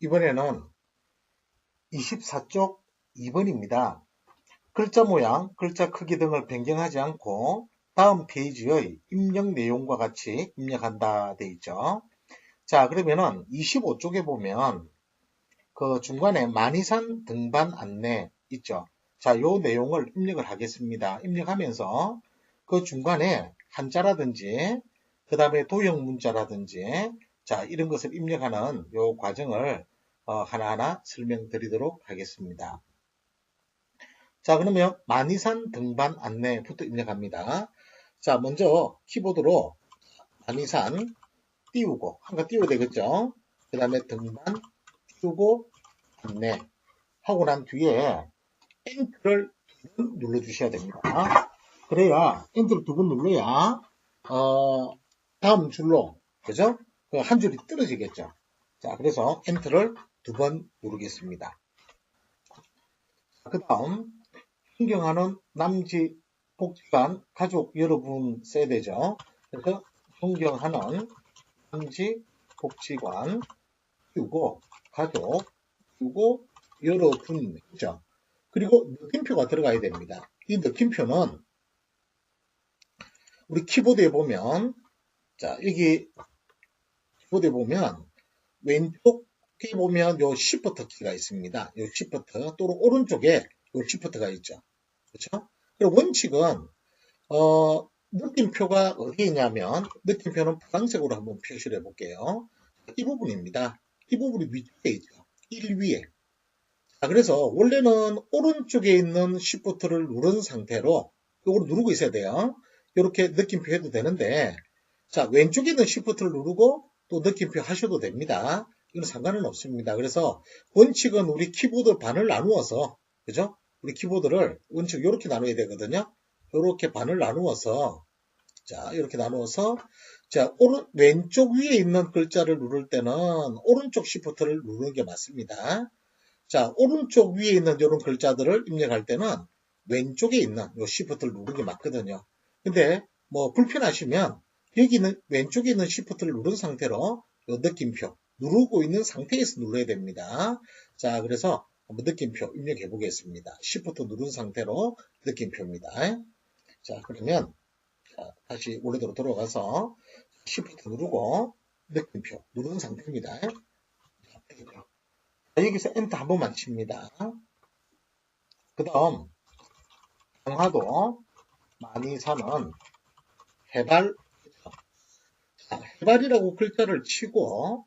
이번에는 24쪽 2번입니다. 글자 모양, 글자 크기 등을 변경하지 않고 다음 페이지의 입력 내용과 같이 입력한다 돼 있죠. 자 그러면은 25쪽에 보면 그 중간에 만이산 등반 안내 있죠. 자, 요 내용을 입력을 하겠습니다. 입력하면서 그 중간에 한자라든지 그 다음에 도형 문자라든지 자 이런 것을 입력하는 요 과정을 어, 하나하나 설명드리도록 하겠습니다. 자 그러면 만이산 등반 안내부터 입력합니다. 자 먼저 키보드로 만이산 띄우고 한가 띄워야 되겠죠. 그 다음에 등반 띄우고 안내 하고 난 뒤에 엔터를 두 번 눌러 주셔야 됩니다. 그래야 엔터를 두 번 눌러야 어, 다음 줄로 그죠? 그한 줄이 떨어지겠죠. 자 그래서 엔터를 두 번 누르겠습니다. 그 다음 존경하는 남지 복지관 가족 여러분 되죠. 그래서 존경하는 남지 복지관 띄우고 가족 띄우고 여러분 그죠? 그리고 느낌표가 들어가야 됩니다. 이 느낌표는 우리 키보드에 보면 자 여기 키보드에 보면 왼쪽에 보면 요 Shift 키가 있습니다. 요 Shift 또는 오른쪽에 요 Shift가 있죠. 그렇죠? 그리고 원칙은 어, 느낌표가 어디에 있냐면 느낌표는 파란색으로 한번 표시를 해볼게요. 이 부분입니다. 이 부분이 위쪽에 있죠. 1 위에. 자, 그래서 원래는 오른쪽에 있는 Shift를 누른 상태로 이걸 누르고 있어야 돼요. 이렇게 느낌표 해도 되는데 자 왼쪽에 있는 Shift를 누르고 또 느낌표 하셔도 됩니다. 이건 상관은 없습니다. 그래서 원칙은 우리 키보드 반을 나누어서 그죠? 우리 키보드를 원칙 이렇게 나눠야 되거든요. 이렇게 반을 나누어서 자 이렇게 나누어서 자 오른 왼쪽 위에 있는 글자를 누를 때는 오른쪽 시프트를 누르는 게 맞습니다. 자 오른쪽 위에 있는 이런 글자들을 입력할 때는 왼쪽에 있는 이 시프트를 누르는 게 맞거든요. 근데 뭐 불편하시면 여기는 왼쪽에 있는 시프트를 누른 상태로 이 느낌표 누르고 있는 상태에서 눌러야 됩니다. 자 그래서 한번 느낌표 입력해 보겠습니다. 시프트 누른 상태로 느낌표입니다. 자 그러면 자, 다시 원래대로 돌아가서 시프트 누르고 느낌표 누른 상태입니다. 자, 여기서 엔터 한 번만 칩니다. 그 다음 강화도 많이 사는 해발 자, 해발이라고 글자를 치고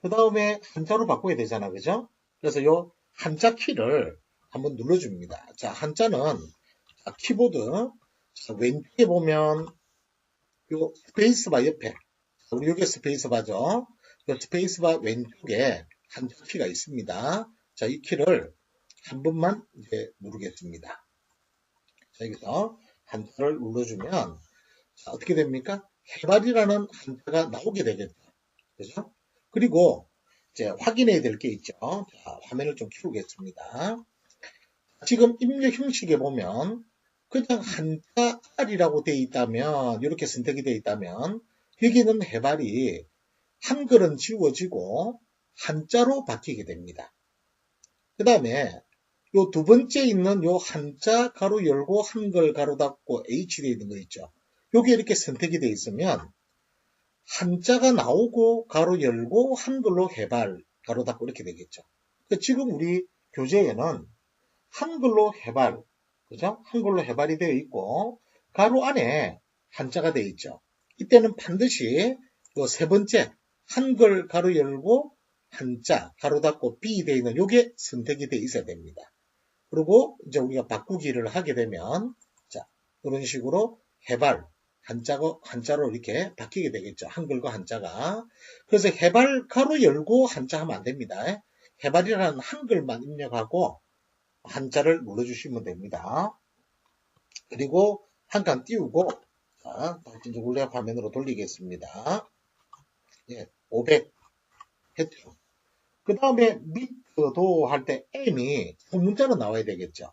그 다음에 한자로 바꿔야 되잖아 그죠? 그래서 요 한자 키를 한번 눌러줍니다. 자, 한자는 자, 키보드 자, 왼쪽에 보면 요 스페이스바 옆에 우리 여기 스페이스바죠. 요 스페이스바 왼쪽에 한자 키가 있습니다. 자, 이 키를 한 번만 이제 누르겠습니다. 자, 여기서 한자를 눌러주면 자, 어떻게 됩니까? 해발이라는 한자가 나오게 되겠죠. 그죠? 그리고 이제 확인해야 될 게 있죠. 자, 화면을 좀 키우겠습니다. 지금 입력 형식에 보면 그냥 한자 R이라고 되어 있다면 이렇게 선택이 되어 있다면 여기는 해발이 한글은 지워지고 한자로 바뀌게 됩니다. 그 다음에 요 두 번째 있는 요 한자 가로 열고 한글 가로 닫고 H 되어 있는 거 있죠. 요게 이렇게 선택이 되어 있으면 한자가 나오고 가로 열고 한글로 해발 가로 닫고 이렇게 되겠죠. 그러니까 지금 우리 교재에는 한글로 해발 그죠? 한글로 해발이 되어 있고 가로 안에 한자가 되어 있죠. 이때는 반드시 세 번째 한글 가로 열고 한자 가로 닫고 B 되어 있는 요게 선택이 되어 있어야 됩니다. 그리고 이제 우리가 바꾸기를 하게 되면 자 이런 식으로 해발 한자고 한자로 이렇게 바뀌게 되겠죠. 한글과 한자가. 그래서 해발 가로 열고 한자 하면 안 됩니다. 해발이라는 한글만 입력하고 한자를 눌러주시면 됩니다. 그리고 한 칸 띄우고 자, 다시 이제 원래 화면으로 돌리겠습니다. 예, 500 했죠. 그 다음에 밑도 할 때 M이 문자로 나와야 되겠죠.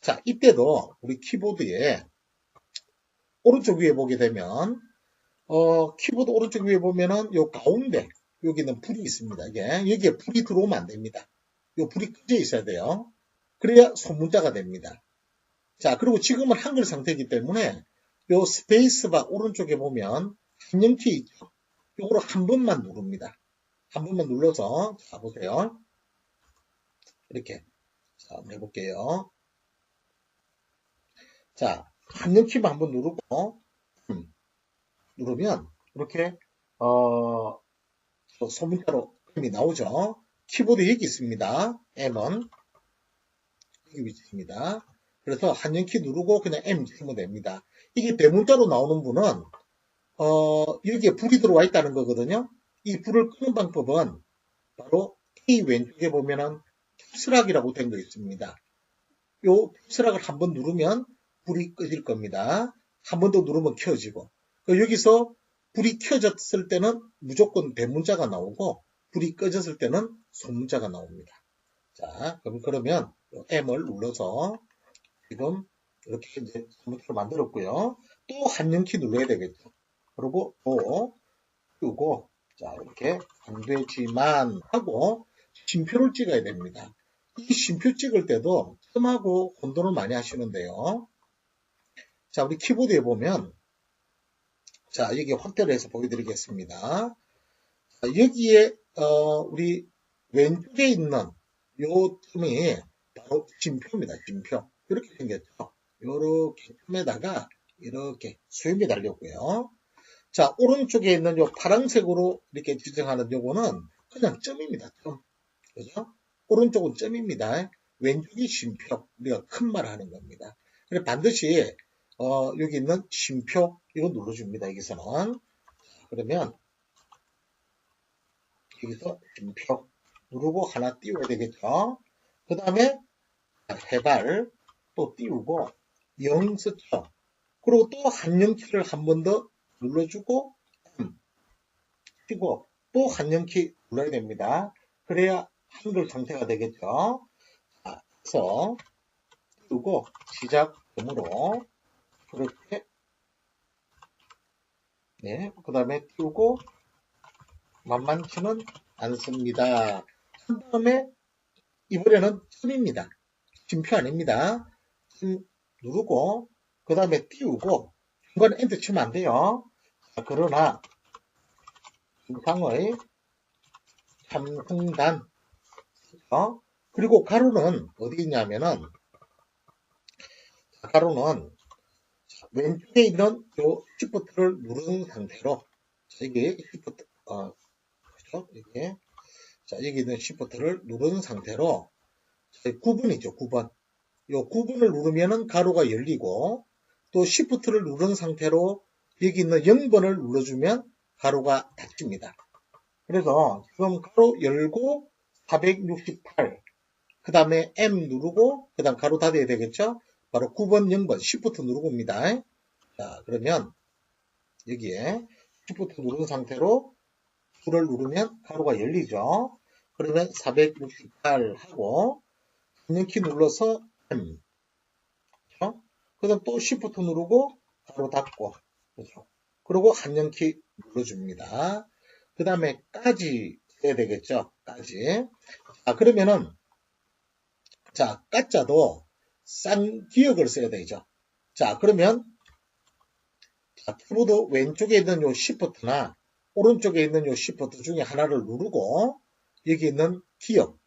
자, 이때도 우리 키보드에 오른쪽 위에 보게 되면 어, 키보드 오른쪽 위에 보면은 요 가운데 여기는 불이 있습니다. 이게 여기에 불이 들어오면 안 됩니다. 요 불이 꺼져 있어야 돼요. 그래야 소문자가 됩니다. 자, 그리고 지금은 한글 상태이기 때문에 요 스페이스바 오른쪽에 보면 한영키 있죠. 요거를 한 번만 누릅니다. 한 번만 눌러서 자 보세요. 이렇게 자 한번 해볼게요. 자 한영키만 한번 누르고 음, 누르면 이렇게 어 소문자로 M이 나오죠. 키보드 여기 있습니다. M은 여기 위치입니다. 그래서 한영키 누르고 그냥 M 치면 됩니다. 이게 대문자로 나오는 분은 어, 여기에 불이 들어와 있다는 거거든요. 이 불을 끄는 방법은 바로 이 왼쪽에 보면은 캡스락이라고 된 거 있습니다. 요 캡스락을 한번 누르면 불이 꺼질 겁니다. 한 번 더 누르면 켜지고 여기서 불이 켜졌을 때는 무조건 대문자가 나오고 불이 꺼졌을 때는 소문자가 나옵니다. 자, 그럼 그러면 M을 눌러서 지금 이렇게 이제 소문자를 만들었고요. 또 한영키 눌러야 되겠죠. 그리고 또 끄고 자 이렇게 안 되지만 하고 심표를 찍어야 됩니다. 이 심표 찍을 때도 뜸하고 혼돈을 많이 하시는데요. 자 우리 키보드에 보면 자 여기 확대를 해서 보여드리겠습니다. 자, 여기에 어, 우리 왼쪽에 있는 요 틈이 바로 심표입니다. 심표 이렇게 생겼죠. 이렇게 틈에다가 이렇게 수염이 달렸고요. 자, 오른쪽에 있는 요 파란색으로 이렇게 지정하는 요거는 그냥 점입니다. 점. 그죠? 오른쪽은 점입니다. 왼쪽이 쉼표. 우리가 큰 말 하는 겁니다. 그래 반드시 어, 여기 있는 쉼표 이거 눌러줍니다. 여기서는. 그러면 여기서 쉼표 누르고 하나 띄워야 되겠죠. 그 다음에 해발 또 띄우고 0 썼죠. 그리고 또 한영키를 한 번 더 눌러주고 치고 또 한영키 눌러야 됩니다. 그래야 한글 상태가 되겠죠. 자, 그래서 띄우고 시작 점으로 그렇게 네, 그 다음에 띄우고 만만치는 않습니다. 한 다음에 이번에는 춤입니다. 심표 아닙니다. 춤 누르고 그 다음에 띄우고 중간에 엔터 치면 안 돼요. 자, 그러나 중상의 삼성단 어? 그리고 가로는 어디 있냐면은 가로는 왼쪽에 있는 요 시프트를 누른 상태로 자, 이게 시프트 어, 그렇죠? 이게 자 여기 있는 시프트를 누른 상태로 9번이죠 9번 요 9번을 누르면은 가로가 열리고 또 시프트를 누른 상태로 여기 있는 0번을 눌러주면 가로가 닫힙니다. 그래서 지금 가로 열고 468, 그 다음에 M 누르고, 그 다음 가로 닫아야 되겠죠? 바로 9번, 0번, 시프트 누르고입니다. 자, 그러면 여기에 시프트 누른 상태로 줄을 누르면 가로가 열리죠. 그러면 468 하고, 한영키 눌러서 M. 그렇죠? 그 다음 또 Shift 누르고 바로 닫고 그렇죠? 그리고 한영키 눌러줍니다. 그 다음에 까지 해야 되겠죠. 까지. 자 그러면은 자 까짜도 싼 기억을 써야 되죠. 자 그러면 자, 키보드 왼쪽에 있는 요 Shift나 오른쪽에 있는 요 Shift 중에 하나를 누르고 여기 있는 기억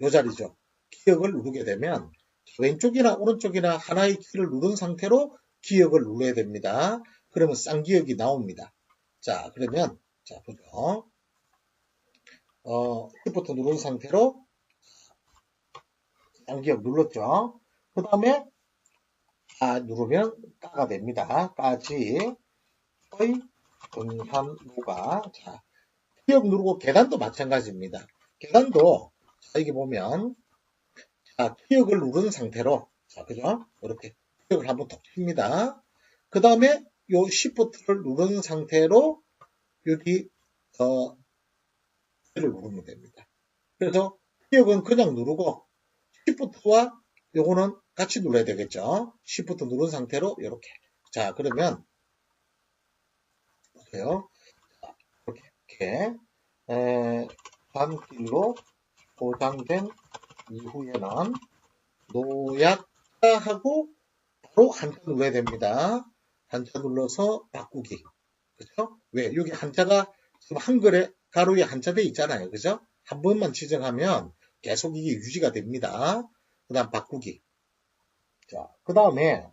요 자리죠. 기억을 누르게 되면 왼쪽이나 오른쪽이나 하나의 키를 누른 상태로 기억을 눌러야 됩니다. 그러면 쌍기억이 나옵니다. 자, 그러면 자 보죠. 어, 시프트 누른 상태로 쌍기억 눌렀죠. 그 다음에 아 누르면 까가 됩니다. 까지 의 등산로가 자 기억 누르고 계단도 마찬가지입니다. 계단도 자 여기 보면 자, 기억을 누른 상태로, 자, 그죠? 이렇게 기억을 한번 톡 칩니다. 그 다음에 요 Shift를 누른 상태로 여기, 어, 를 누르면 됩니다. 그래서 기억은 그냥 누르고, Shift와 요거는 같이 눌러야 되겠죠? Shift 누른 상태로 이렇게. 자, 그러면, 보세요. 자, 이렇게, 이렇게. 에, 반길로 보장된 이후에는 노약자하고 바로 한자 눌러야 됩니다. 한자 눌러서 바꾸기. 그죠? 왜? 여기 한자가 지금 한글에 가로에 한자 돼 있잖아요. 그죠? 한 번만 지정하면 계속 이게 유지가 됩니다. 그 다음 바꾸기. 자, 그 다음에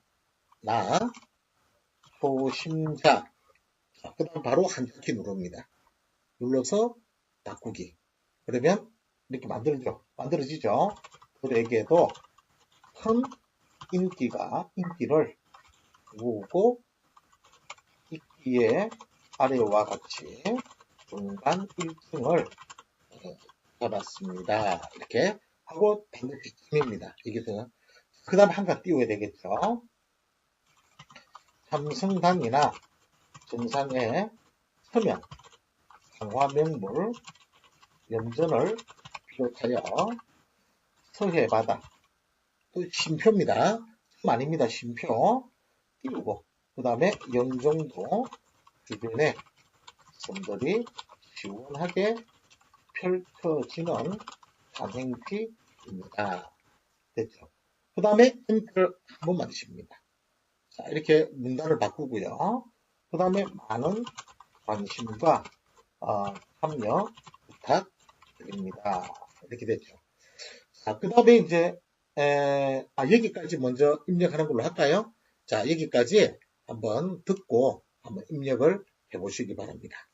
나. 자, 그 다음 바로 한자키 누릅니다. 눌러서 바꾸기. 그러면 이렇게 만들죠. 만들어지죠. 그에게도 큰 인기가 인기를 모으고 있기에 아래와 같이 중간 1등을 받았습니다. 이렇게 하고 반드시 점입니다. 여기서는 그 다음 한가 띄워야 되겠죠. 삼성당이나 정상에 서면 강화명물 염전을 비롯하여 서해바다 또 심표입니다. 좀 아닙니다. 심표 띄우고 그 다음에 영종도 주변에 섬들이 시원하게 펼쳐지는 단행지입니다. 됐죠? 그 다음에 엔터를 한 번만 치십니다. 자, 이렇게 문단을 바꾸고요. 그 다음에 많은 관심과 어, 참여 부탁드립니다. 이렇게 됐죠. 자, 그 다음에 이제 에, 아, 여기까지 먼저 입력하는 걸로 할까요? 자, 여기까지 한번 듣고 한번 입력을 해보시기 바랍니다.